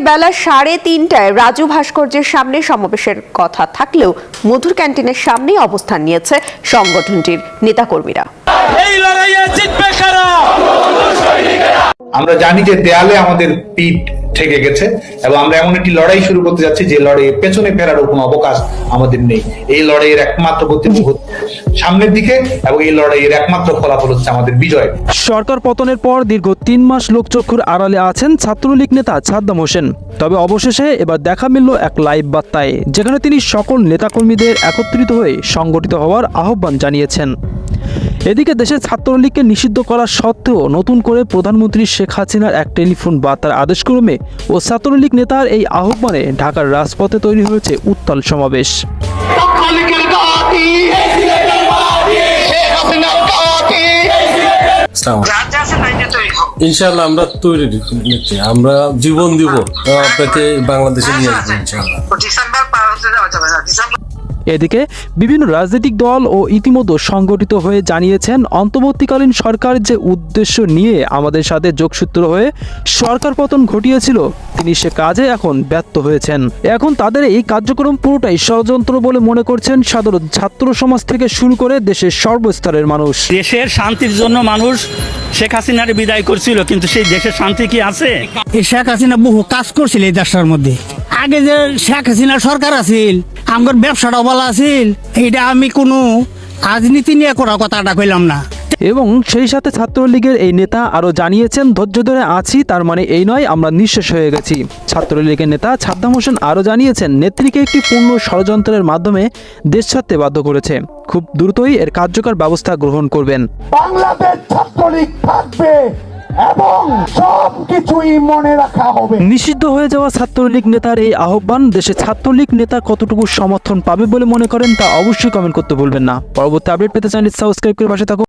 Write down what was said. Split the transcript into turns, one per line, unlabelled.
বেলা সাড়ে তিনটায় রাজু ভাস্কর্যের সামনে সমাবেশের কথা থাকলেও মধুর ক্যান্টিনের সামনেই অবস্থান নিয়েছে সংগঠনটির নেতাকর্মীরা।
এই লড়াইয়ে জিতবে কারা?
আমরা জানি যে দেয়ালে আমাদের পিঠ ঠেকে গেছে এবং আমরা এমন একটি লড়াই শুরু করতে যাচ্ছি যে লড়াইয়ে পেছনে ফেরারও কোনো অবকাশ আমাদের নেই। এই লড়াইয়ের একমাত্র প্রতিমুখ হচ্ছে সামনের দিকে এবং এই লড়াইয়ের একমাত্র ফলাফল হচ্ছে আমাদের বিজয়।
সরকার পতনের পর দীর্ঘ তিন মাস লোকচক্ষুর আড়ালে আছেন ছাত্রলীগ নেতা সাদ্দাম হোসেন। তবে অবশেষে এবার দেখা মিলল এক লাইভ বার্তায়, যেখানে তিনি সকল নেতাকর্মীদের একত্রিত হয়ে সংগঠিত হওয়ার আহ্বান জানিয়েছেন। এদিকে দেশের ছাত্রলীগকে নিষিদ্ধ করা সত্ত্বেও নতুন করে প্রধানমন্ত্রী শেখ হাসিনার এক টেলিফোন বার্তার আদেশক্রমে ও ছাত্রলীগ নেতার এই আহ্বানে ঢাকার রাজপথে তৈরি হয়েছে উত্তাল সমাবেশ।
ইনশাল্লাহ আমরা তৈরি নিচ্ছি আমরা জীবন দিব। আপনাকে বাংলাদেশে নিয়ে আসব ইনশাল্লাহ
ডিসেম্বর পার হতে দেওয়া যাবে না। ডিসেম্বর
এদিকে বিভিন্ন রাজনৈতিক দল ও ইতিমধ্যে সংগঠিত হয়ে জানিয়েছেন অন্তর্বর্তীকালীন সরকার যে উদ্দেশ্য নিয়ে আমাদের সাথে যোগসূত্র হয়ে সরকার পতন ঘটিয়েছিল তিনি সে কাজে এখন ব্যর্থ হয়েছেন। এখন তাদের এই কার্যক্রম পুরোটাই ষড়যন্ত্র বলে মনে করছেন সাধারণ ছাত্র সমাজ থেকে শুরু করে দেশের সর্বস্তরের মানুষ।
দেশের শান্তির জন্য মানুষ শেখ হাসিনার বিদায় করছিল কিন্তু সেই দেশের শান্তি কি আছে?
শেখ হাসিনা বহু কাজ করছিল এই দেশটার মধ্যে। আগে যে শেখ হাসিনা সরকার আছিল আমার ব্যবসাটা ভালো আছিল এটা আমি কোনো রাজনীতি নিয়ে করা কথাটা কইলাম না।
এবং সেই সাথে ছাত্রলীগের এই নেতা আরও জানিয়েছেন ধৈর্য ধরে আছি তার মানে এই নয় আমরা নিঃশেষ হয়ে গেছি। ছাত্রলীগের নেতা সাদ্দাম হোসেন আরও জানিয়েছেন নেত্রীকে একটি পূর্ণ ষড়যন্ত্রের মাধ্যমে দেশ ছাড়তে বাধ্য করেছে। খুব দ্রুতই এর কার্যকর ব্যবস্থা গ্রহণ করবেন।
বাংলাদেশ ছাত্রলীগ থাকবে। এবং সব কিছুই মনে রাখা হবে।
নিষিদ্ধ হয়ে যাওয়া ছাত্রলীগ নেতার এই আহ্বান দেশে ছাত্রলীগ নেতা কতটুকু সমর্থন পাবে বলে মনে করেন তা অবশ্যই কমেন্ট করতে ভুলবেন না। পরবর্তী আপডেট পেতে চ্যানেল সাবস্ক্রাইব করে পাশে থাকুন।